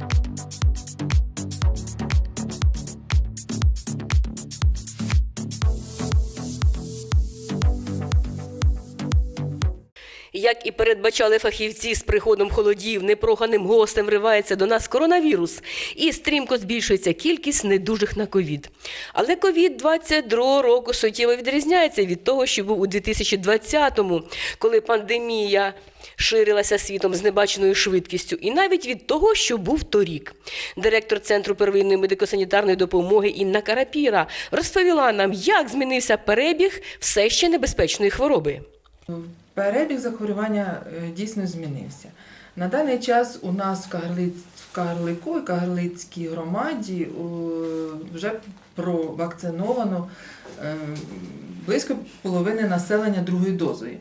Thank you. Як і передбачали фахівці з приходом холодів, непроханим гостем вривається до нас коронавірус, і стрімко збільшується кількість недужих на ковід. Але ковід 22 року суттєво відрізняється від того, що був у 2020-му, коли пандемія ширилася світом з небаченою швидкістю, і навіть від того, що був торік. Директор Центру первинної медико-санітарної допомоги Інна Карапіра розповіла нам, як змінився перебіг все ще небезпечної хвороби. Перебіг захворювання е, дійсно змінився. На даний час у нас в, Кагарлику і Кагарлицькій громаді е, вже провакциновано е, близько половини населення другою дозою.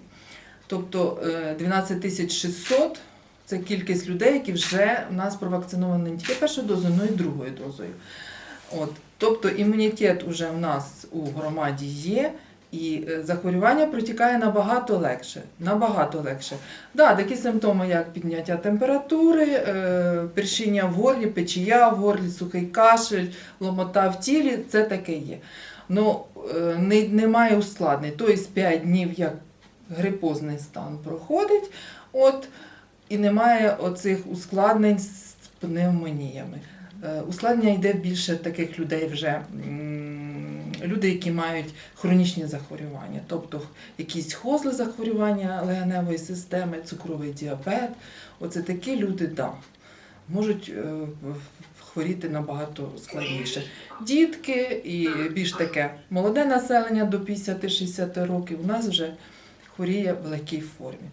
Тобто е, 12 тисяч 600 – це кількість людей, які вже у нас провакциновані не тільки першою дозою, але й другою дозою. От. Тобто імунітет уже в нас у громаді є. І е, захворювання протікає набагато легше. Набагато легше. Да, такі симптоми, як підняття температури, е, першіння в горлі, печія в горлі, сухий кашель, ломота в тілі, це таке є. Ну, е, не, немає ускладнень. Тобто 5 днів, як грипозний стан проходить, от, і немає оцих ускладнень з пневмоніями. Ускладнення йде більше таких людей вже. Люди, які мають хронічні захворювання, тобто якісь хозли захворювання легеневої системи, цукровий діабет. Оце такі люди, да, можуть е, хворіти набагато складніше. Дітки і більш таке молоде населення до 50-60 років у нас вже хворіє в легкій формі.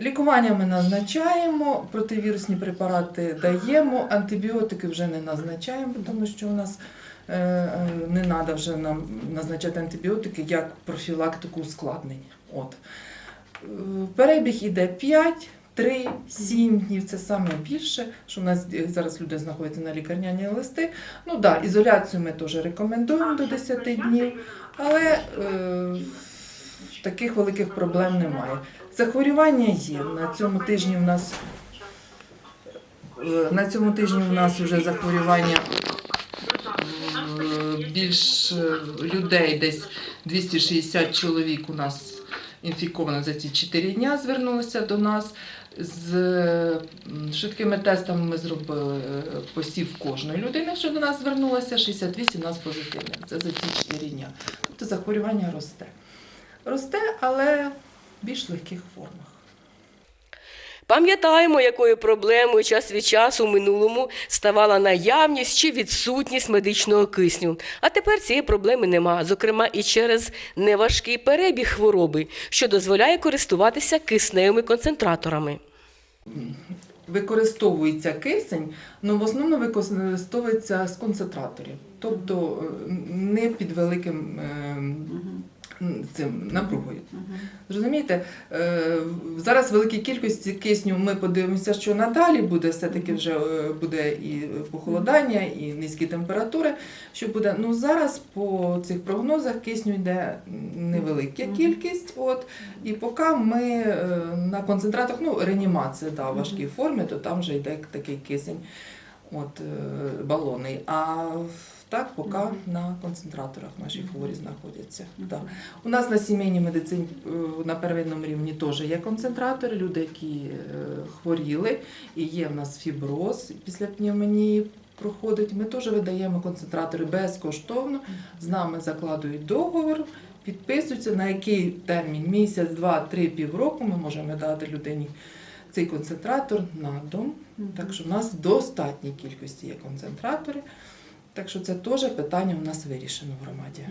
Лікування ми назначаємо, противірусні препарати даємо, антибіотики вже не назначаємо, тому що у нас не треба вже нам назначати антибіотики як профілактику ускладнень. От. Е, Перебіг іде 5, 3, 7 днів. Це саме більше, що в нас е, зараз люди знаходяться на лікарняні листи. Ну да, ізоляцію ми теж рекомендуємо до 10 днів, але е, таких великих проблем немає. Захворювання є. На цьому тижні в нас е, на цьому тижні у нас вже захворювання е, більш е, людей, десь 260 чоловік у нас інфіковано за ці 4 дня звернулося до нас. З швидкими тестами ми зробили е, посів кожної людини, що до нас звернулося, 68 у нас позитивних. Це за ці 4 дня. Тобто захворювання росте. Росте, але в більш легких формах. Пам'ятаємо, якою проблемою час від часу в минулому ставала наявність чи відсутність медичного кисню. А тепер цієї проблеми нема, зокрема і через неважкий перебіг хвороби, що дозволяє користуватися кисневими концентраторами. Використовується кисень, але в основному використовується з концентраторів, тобто е, не під великим е, цим напругою. Зрозумієте, Е, зараз в великій кількості кисню ми подивимося, що надалі буде, все-таки вже е, буде і похолодання, і низькі температури. Що буде? Ну зараз по цих прогнозах кисню йде невелика кількість. От, і поки ми е, на концентратах, ну реанімація да, в важкій формі, то там вже йде такий кисень от, балонний. А так, поки Мгм. на концентраторах наші хворі знаходяться. Мгм. Да. У нас на сімейній медицині е, на первинному рівні теж є концентратори, люди, які е, хворіли, і є в нас фіброз після пневмонії проходить. Ми теж видаємо концентратори безкоштовно. З нами закладують договор, підписуються, на який термін місяць, два, три, півроку ми можемо дати людині цей концентратор на дом. Так що в нас в достатній кількості є концентратори. Так що це теж питання у нас вирішено в громаді.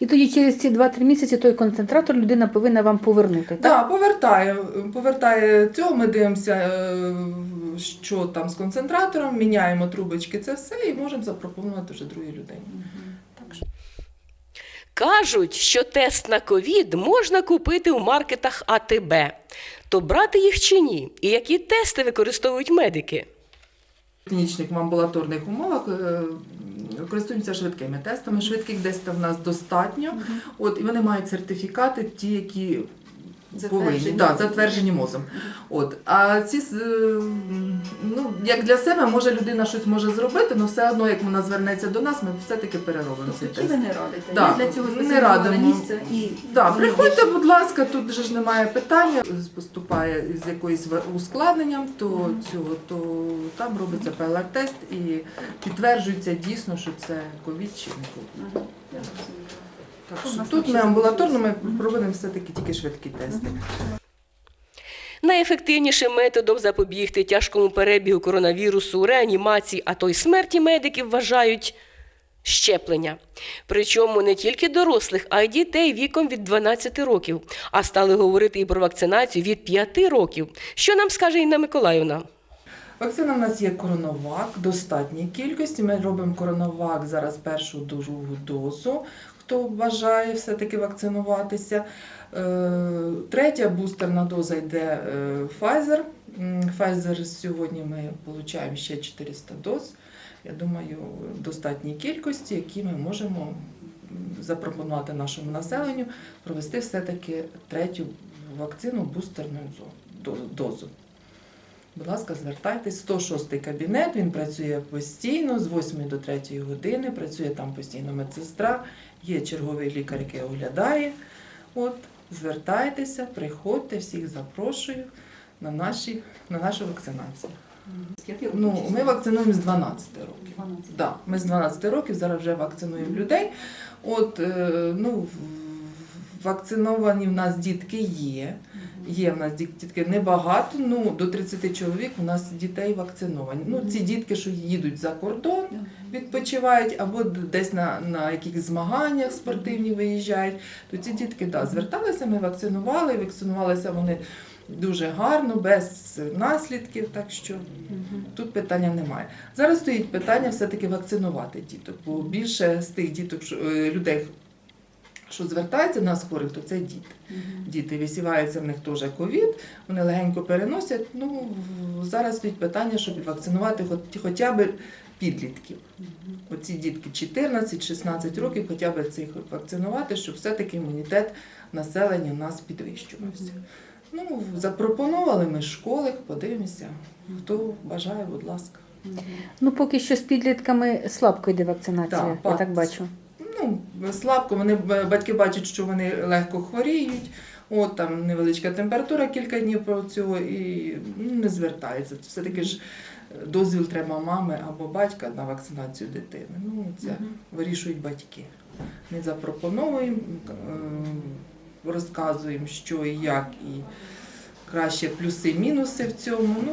І тоді через ці 2-3 місяці той концентратор людина повинна вам повернути. Так? Так, повертає, повертає цього, ми дивимося, е, що там з концентратором, міняємо трубочки, це все, і можемо запропонувати вже другій людині. Так що Кажуть, що тест на ковід можна купити у маркетах АТБ. То брати їх чи ні? І які тести використовують медики? Клінічних в амбулаторних умовах е, користуємося швидкими тестами. Швидких десь там в нас достатньо. От, і вони мають сертифікати, ті, які повинні, да, затверджені МОЗом. От. А ці, е, ну, як для себе, може людина щось може зробити, але все одно, як вона звернеться до нас, ми все-таки переробимо цей Тобто, тест. ви не радите? Да, для цього не радимо. місце і Да, приходьте, будь ласка, тут же ж немає питання. Поступає з якоюсь ускладненням, то цього, то там робиться ПЛР-тест і підтверджується дійсно, що це ковід чи не ковід. Тут ми амбулаторно ми проводимо все-таки тільки швидкі тести. Найефективнішим методом запобігти тяжкому перебігу коронавірусу, реанімації, а то й смерті медиків вважають щеплення. Причому не тільки дорослих, а й дітей віком від 12 років. А стали говорити і про вакцинацію від 5 років. Що нам скаже Інна Миколаївна? Вакцина в нас є коронавак, достатній кількості. Ми робимо коронавак зараз першу другу дозу. Хто бажає все-таки вакцинуватися. Е, Третя бустерна доза йде е, Pfizer. Pfizer сьогодні ми отримуємо ще 400 доз. Я думаю, достатній кількості, які ми можемо запропонувати нашому населенню провести все-таки третю вакцину бустерну дозу. Будь ласка, звертайтесь. 106 кабінет, він працює постійно з 8 до 3 години, працює там постійно медсестра, є черговий лікар, який оглядає. От, звертайтеся, приходьте, всіх запрошую на, наші, на нашу вакцинацію. Ну, ми вакцинуємо з 12 років. 12. Да, ми з 12 років зараз вже вакцинуємо людей. От, е, ну, вакциновані в нас дітки є. Є в нас діт- дітки небагато, ну до 30 чоловік у нас дітей вакциновані. Ну, ці дітки, що їдуть за кордон, відпочивають або десь на, на якихось змаганнях спортивні виїжджають, то ці дітки да, зверталися, ми вакцинували, вакцинувалися вони дуже гарно, без наслідків, так що тут питання немає. Зараз стоїть питання все-таки вакцинувати діток, бо більше з тих діток, е, людей, що звертаються на нас хворих, то це діти. Мгм. Діти висіваються в них теж ковід, вони легенько переносять. Ну зараз стоїть питання, щоб вакцинувати хоч, хоча б підлітків. Мгм. Оці дітки 14-16 років, хоча б цих вакцинувати, щоб все-таки імунітет населення у нас підвищувався. Ну, запропонували ми школи, подивимося. Хто бажає, будь ласка. Ну, поки що з підлітками слабко йде вакцинація, Так, я пак- так бачу. Ну, слабко, вони батьки бачать, що вони легко хворіють. От там невеличка температура кілька днів про цього і ну, не звертаються. Все-таки ж е, дозвіл треба мами або батька на вакцинацію дитини. Ну, це Мгм. вирішують батьки. Ми запропонуємо, е, розказуємо, що і як, і краще плюси, мінуси в цьому. Ну,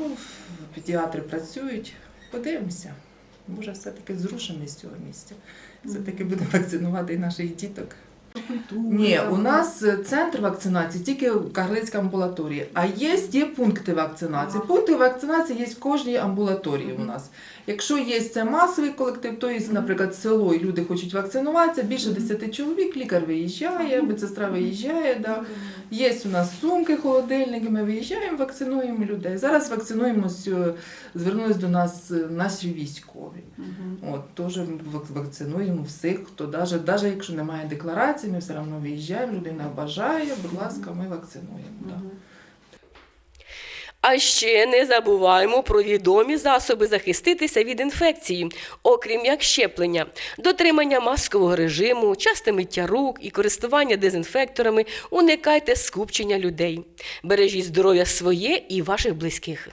педіатри працюють. Подивимося. Може, все-таки зрушимо з цього місця. Все-таки будемо вакцинувати і наших діток. Ні, у нас е, центр вакцинації тільки в Карлицькій амбулаторії, а є, є пункти вакцинації. Пункти вакцинації є в кожній амбулаторії у нас. Якщо є це масовий колектив, то є, наприклад, село і люди хочуть вакцинуватися, більше 10 чоловік, лікар виїжджає, медсестра виїжджає. Да. Є у нас сумки, холодильники, ми виїжджаємо, вакцинуємо людей. Зараз вакцинуємо, з- звернулись до нас е, наші військові. От, теж вакцинуємо всіх, хто навіть, навіть якщо немає декларації, ми все одно виїжджаємо, людина бажає, будь ласка, ми вакцинуємо. Да. А ще не забуваємо про відомі засоби захиститися від інфекції, окрім як щеплення, дотримання маскового режиму, часте миття рук і користування дезінфекторами. Уникайте скупчення людей. Бережіть здоров'я своє і ваших близьких.